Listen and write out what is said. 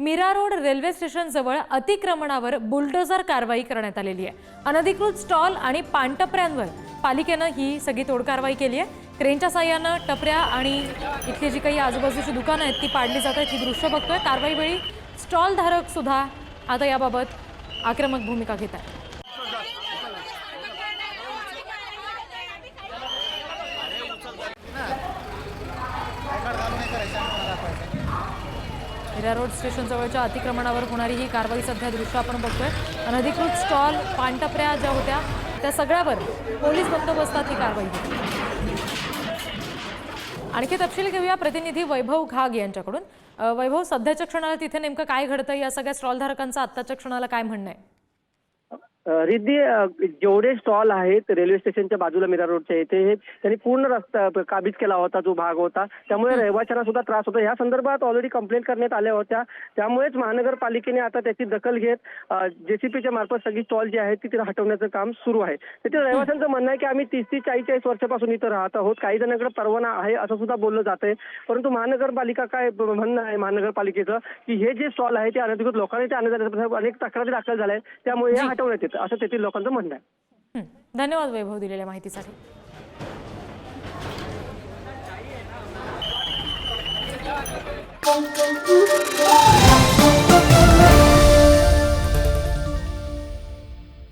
Mira road railway स्टेशनजवळ अतिक्रमणावर bulldozer कारवाई करण्यात आलेली आहे. अनधिकृत स्टॉल आणि पानटपऱ्यांवर पालिकेनं ही सगळी तोड कारवाई केली आहे. क्रेनच्या साह्यानं टपऱ्या आणि इथली जी काही आजूबाजूची दुकानं आहेत ती पाडली जात आहेत. ही दृश्य बघतोय. कारवाई वेळी सुद्धा आता याबाबत आक्रमक भूमिका घेत आहेत. हिरा रोड स्टेशन जवळच्या अतिक्रमणावर होणारी ही कारवाई सध्या दृश्य आपण बघतोय. अनधिकृत स्टॉल पानटपऱ्या ज्या होत्या त्या सगळ्यावर पोलीस बंदोबस्तात ही कारवाई होती. आणखी तपशील घेऊया. प्रतिनिधी वैभव घाग यांच्याकडून. वैभव सध्याच्या क्षणाला तिथे नेमकं काय घडतं या सगळ्या स्टॉलधारकांचं आत्ताच्या क्षणाला काय म्हणणं आहे? रिद्धी जेवढे स्टॉल आहेत रेल्वे स्टेशनच्या बाजूला मीरा रोडच्या इथे हे त्यांनी पूर्ण रस्ता काबीज केला होता जो भाग होता. त्यामुळे रहिवाशांना सुद्धा त्रास होता. या संदर्भात ऑलरेडी कंप्लेंट करण्यात आल्या होत्या. त्यामुळेच महानगरपालिकेने आता त्याची दखल घेत जेसीपीच्या मार्फत सगळी स्टॉल जी आहेत ती तिथे हटवण्याचं काम सुरू आहे. तिथे रहिवाशांचं म्हणणं आहे की आम्ही तीस ते चाळीस चाळीस वर्षापासून इथं राहत आहोत. काही जणांकडे परवाना आहे असं सुद्धा बोललं जात आहे परंतु महानगरपालिका काय म्हणणं आहे महानगरपालिकेचं की हे जे स्टॉल आहे ते अनधिकृत लोकांनी ते अनेक तक्रारी दाखल झाल्या आहेत. त्यामुळे हे हटवण्यात येतं. असं तेथील लोकांचं म्हणणं आहे हं. धन्यवाद वैभव दिलेल्या माहितीसाठी Thank you.